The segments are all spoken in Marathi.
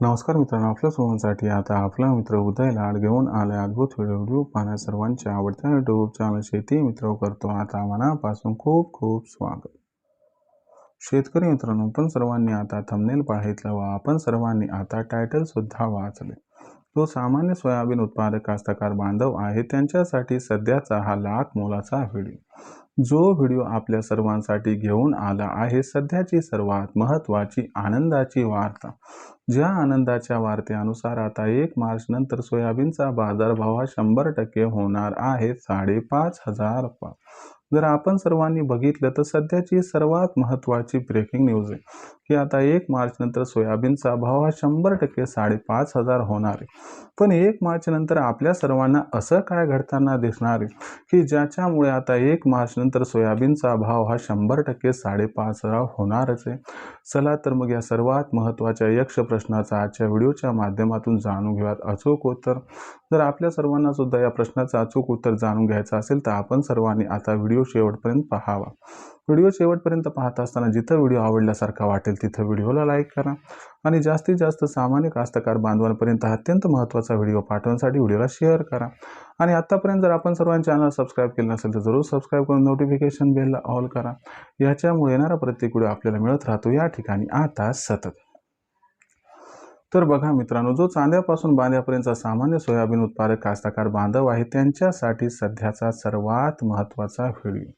नमस्कार मित्रांनो आपल्या सर्वांसाठी आता आपला मित्र उदय लाड घेऊन आले अद्भुत व्हिडिओ पाहण्या सर्वांच्या आवडत्या यूट्यूब चॅनल शेती मित्र करतो. आता मनापासून खूप खूप स्वागत. शेतकरी मित्रांनो पण सर्वांनी आता थंबनेल पाहितलं व आपण सर्वांनी आता टायटल सुद्धा वाचले. जो सामान्य सोयाबीन उत्पादक कास्तकार बांधव आहे त्यांच्यासाठी सध्याचा हा लाख मोलाचा व्हिडिओ जो व्हिडिओ आपल्या सर्वांसाठी घेऊन आला आहे सध्याची सर्वात महत्त्वाची आनंदाची वार्ता. ज्या आनंदाच्या वार्तेनुसार आता एक मार्च नंतर सोयाबीनचा बाजारभाव हा शंभर टक्के होणार आहे साडेपाच हजार रुपये. जर आपण सर्वांनी बघितलं तर सध्याची सर्वात महत्त्वाची ब्रेकिंग न्यूज आहे की आता एक मार्च नंतर सोयाबीनचा भाव हा शंभर टक्के साडेपाच हजार होणार आहे. पण एक मार्च नंतर आपल्या सर्वांना असं काय घडताना दिसणार आहे की ज्याच्यामुळे आता एक मार्च नंतर सोयाबीनचा भाव हा शंभर टक्के साडेपाच हजार होणारच आहे? चला तर मग या सर्वात महत्त्वाच्या यक्ष प्रश्नाचा आजच्या व्हिडिओच्या माध्यमातून जाणून घेऊयात अचूक उत्तर. जर आपल्या सर्वांना सुद्धा या प्रश्नाचं अचूक उत्तर जाणून घ्यायचं असेल तर आपण सर्वांनी आता व्हिडिओ शेवटपर्यंत पाहावा. व्हिडिओ शेवटपर्यंत पाहत असताना जिथं व्हिडिओ आवडल्यासारखा वाटेल तिथं व्हिडिओला लाईक करा आणि जास्तीत जास्त सामान्य कास्तकार बांधवांपर्यंत अत्यंत महत्त्वाचा व्हिडिओ पाठवण्यासाठी व्हिडिओला शेअर करा. आणि आत्तापर्यंत जर आपण सर्वांनी चॅनल सबस्क्राईब केलं नसेल तर जरूर सबस्क्राईब करून नोटिफिकेशन बेलला ऑल करा. याच्यामुळे येणारा प्रत्येक व्हिडिओ आपल्याला मिळत राहतो. या ठिकाणी आता सतत. तर बघा मित्रांनो जो चांद्यापासून बांध्यापर्यंतचा सामान्य सोयाबीन उत्पादक कास्तकार बांधव आहे त्यांच्यासाठी सध्याचा सर्वात महत्त्वाचा व्हिडिओ.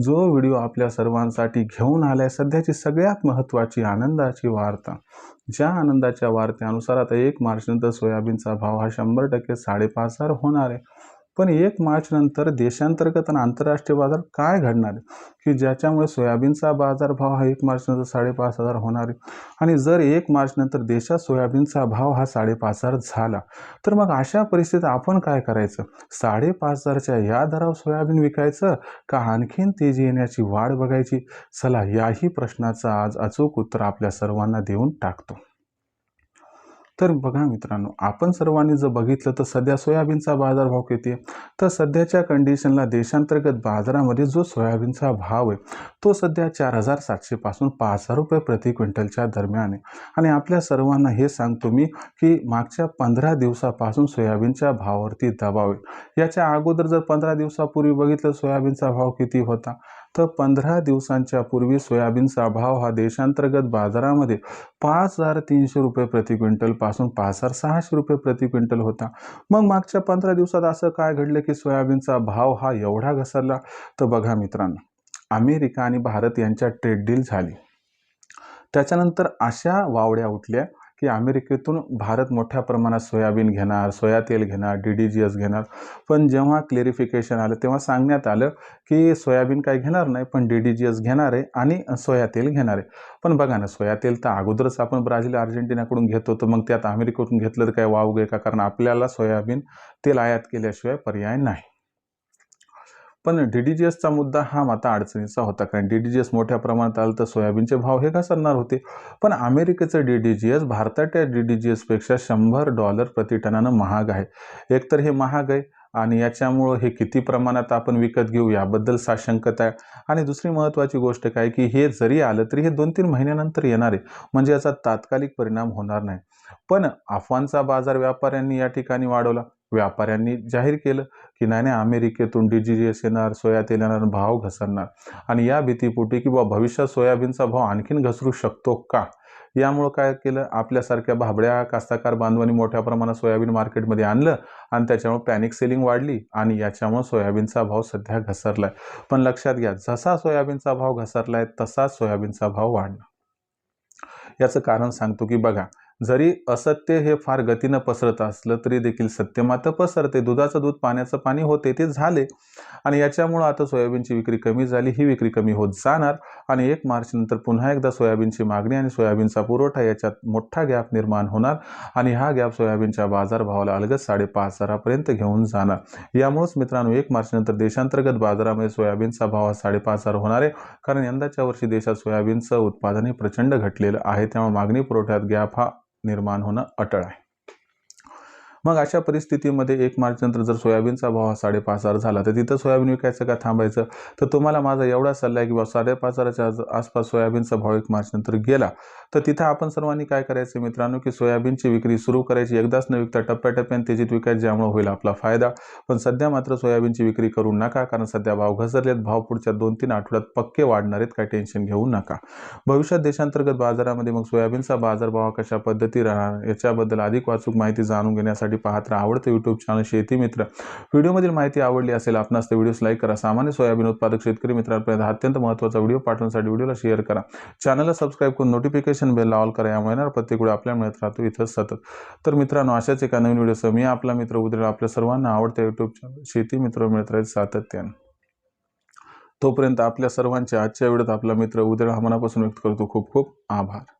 जो व्हिडिओ आपल्या सर्वांसाठी घेऊन आलाय सध्याची सगळ्यात महत्त्वाची आनंदाची वार्ता. ज्या आनंदाच्या वार्तेनुसार आता एक मार्चनंतर सोयाबीनचा भाव हा शंभर टक्के साडेपाच हजार होणार आहे. पण एक मार्च नंतर देशांतर्गत आणि आंतरराष्ट्रीय बाजार काय घडणार आहे? की ज्याच्यामुळे सोयाबीनचा बाजारभाव हा एक मार्च नंतर साडेपाच हजार होणार आहे. आणि जर एक मार्च नंतर देशात सोयाबीनचा भाव हा साडेपाच हजार झाला तर मग अशा परिस्थितीत आपण काय करायचं? साडेपाच हजारच्या या दरावर सोयाबीन विकायचं का आणखीन तेजी येण्याची वाढ बघायची? चला याही प्रश्नाचं आज अचूक उत्तर आपल्या सर्वांना देऊन टाकतो. तर बघा मित्रांनो आपण सर्वांनी जर बघितलं तर सध्या सोयाबीनचा बाजारभाव किती आहे? तर सध्याच्या कंडिशनला देशांतर्गत बाजारामध्ये जो सोयाबीनचा भाव आहे तो सध्या चार हजार सातशेपासून पाच हजार रुपये प्रति क्विंटलच्या दरम्यान आहे. आणि आपल्या सर्वांना हे सांगतो मी की मागच्या पंधरा दिवसापासून सोयाबीनच्या भावावरती दबाव आहे. याच्या अगोदर जर पंधरा दिवसापूर्वी बघितलं सोयाबीनचा भाव किती होता? तर पंधरा दिवसांच्या पूर्वी सोयाबीनचा भाव हा देशांतर्गत बाजारामध्ये पाच हजार तीनशे रुपये प्रति क्विंटलपासून पाच हजार सहाशे रुपये प्रति क्विंटल होता. मग मागच्या पंधरा दिवसात असं काय घडलं की सोयाबीनचा भाव हा एवढा घसरला? तर बघा मित्रांनो अमेरिका आणि भारत यांच्या ट्रेड डील झाली. त्याच्यानंतर अशा वावड्या उठल्या की अमेरिकेतून भारत मोठ्या प्रमाणात सोयाबीन घेणार सोया तेल घेणार डी डी जी एस घेणार. पण जेव्हा क्लेरिफिकेशन आलं तेव्हा सांगण्यात आलं की सोयाबीन काही घेणार नाही पण डी डी जी एस घेणार आहे आणि सोया तेल घेणार आहे. पण बघा ना सोया तेल तर अगोदरच आपण ब्राझील अर्जेंटिनाकडून घेत होतो मग त्यात अमेरिकेतून घेतलं तर काय वावगे का? कारण आपल्याला सोयाबीन तेल आयात केल्याशिवाय पर्याय नाही. पण डी डी जी एसचा मुद्दा हा माता अडचणीचा होता कारण डी डी जी एस मोठ्या प्रमाणात आलं तर सोयाबीनचे भाव हे घसरणार होते? पण अमेरिकेचं डी डी जी एस भारताच्या डी डी जी एसपेक्षा शंभर डॉलर प्रतिटनानं महाग आहे. एकतर हे महाग आहे आणि याच्यामुळं हे किती प्रमाणात आपण विकत घेऊ याबद्दल साशंकता आहे. आणि दुसरी महत्त्वाची गोष्ट काय की हे जरी आलं तरी हे दोन तीन महिन्यानंतर येणार आहे. म्हणजे याचा तात्कालिक परिणाम होणार नाही. पण अफवांचा बाजार व्यापाऱ्यांनी या ठिकाणी वाढवला. व्यापाऱ्यांनी जाहीर केलं की नाही नाही अमेरिकेतून डी जी जी एस येणार सोया तेल येणार भाव घसरणार. आणि या भीतीपोटी की बा भविष्यात सोयाबीनचा भाव आणखीन घसरू शकतो का? यामुळं काय केलं? आपल्यासारख्या भाबड्या कास्ताकार बांधवांनी मोठ्या प्रमाणात सोयाबीन मार्केटमध्ये आणलं आणि त्याच्यामुळे पॅनिक सेलिंग वाढली आणि याच्यामुळे सोयाबीनचा भाव सध्या घसरला आहे पण लक्षात घ्या जसा सोयाबीनचा भाव घसरला आहे तसाच सोयाबीनचा भाव वाढला याचं कारण सांगतो की बघा जरी असत्य हे फार गतीनं पसरत असलं तरी देखील सत्य मात्र पसरते. दुधाचं दूध पाण्याचं पाणी होते ते झाले. आणि याच्यामुळं आता सोयाबीनची विक्री कमी झाली ही विक्री कमी होत जाणार. आणि एक मार्चनंतर पुन्हा एकदा सोयाबीनची मागणी आणि सोयाबीनचा पुरवठा याच्यात मोठा गॅप निर्माण होणार. आणि हा गॅप सोयाबीनच्या बाजारभावाला अलगद साडेपाच हजारापर्यंत घेऊन जाणार. यामुळेच मित्रांनो एक मार्चनंतर देशांतर्गत बाजारामध्ये सोयाबीनचा भाव हा साडेपाच हजार होणार आहे. कारण यंदाच्या वर्षी देशात सोयाबीनचं उत्पादन हे प्रचंड घटलेलं आहे. त्यामुळे मागणी पुरवठ्यात गॅप हा निर्माण होणं अटळ आहे. मग अशा परिस्थितीमध्ये एक मार्च नंतर जर सोयाबीनचा भाव हा साडेपाच हजार झाला तर तिथं सोयाबीन विकायचं का थांबायचं? तर तुम्हाला माझा एवढा सल्ला आहे की बाबा साडेपाच हजाराच्या आसपास सोयाबीनचा भाव एक मार्च नंतर गेला. तर तिथं आपण सर्वांनी काय करायचं मित्रांनो की सोयाबीनची विक्री सुरू करायची. एकदाच न विकता टप्प्याटप्प्याने तेजीत विकायची ज्यामुळे होईल आपला फायदा. पण सध्या मात्र सोयाबीनची विक्री करू नका कारण सध्या भाव घसरलेत. भाव पुढच्या दोन तीन आठवड्यात पक्के वाढणार आहेत. काय टेन्शन घेऊ नका. भविष्यात देशांतर्गत बाजारामध्ये मग सोयाबीनचा बाजारभाव कशा पद्धती राहणार याच्याबद्दल अधिक वाचूक माहिती जाणून घेण्यासाठी पाहत राहा. आवडतं यूट्यूब चॅनल शेती मित्र. व्हिडिओमधील माहिती आवडली असेल आपणास तर व्हिडिओस लाईक करा. सामान्य सोयाबीन उत्पादक शेतकरी मित्रांपर्यंत अत्यंत महत्त्वाचा व्हिडिओ पाठवण्यासाठी व्हिडिओला शेअर करा. चॅनलला सबस्क्राईब करून नोटिफिकेशन बेल ऑल करा. यामुळे येणार प्रत्येक वेळी आपल्या मिळत राहतो इथं सतत. तर मित्रांनो अशाच एका नवीन व्हिडिओसह मी आपला मित्र उद्या. आपल्या सर्वांना आवडत्या यूट्यूब चॅनल शेती मित्र मिळत राहील सातत्याने. तोपर्यंत आपल्या सर्वांच्या आजच्या वेळेत आपला मित्र उद्या हा मनापासून व्यक्त करतो. खूप खूप आभार.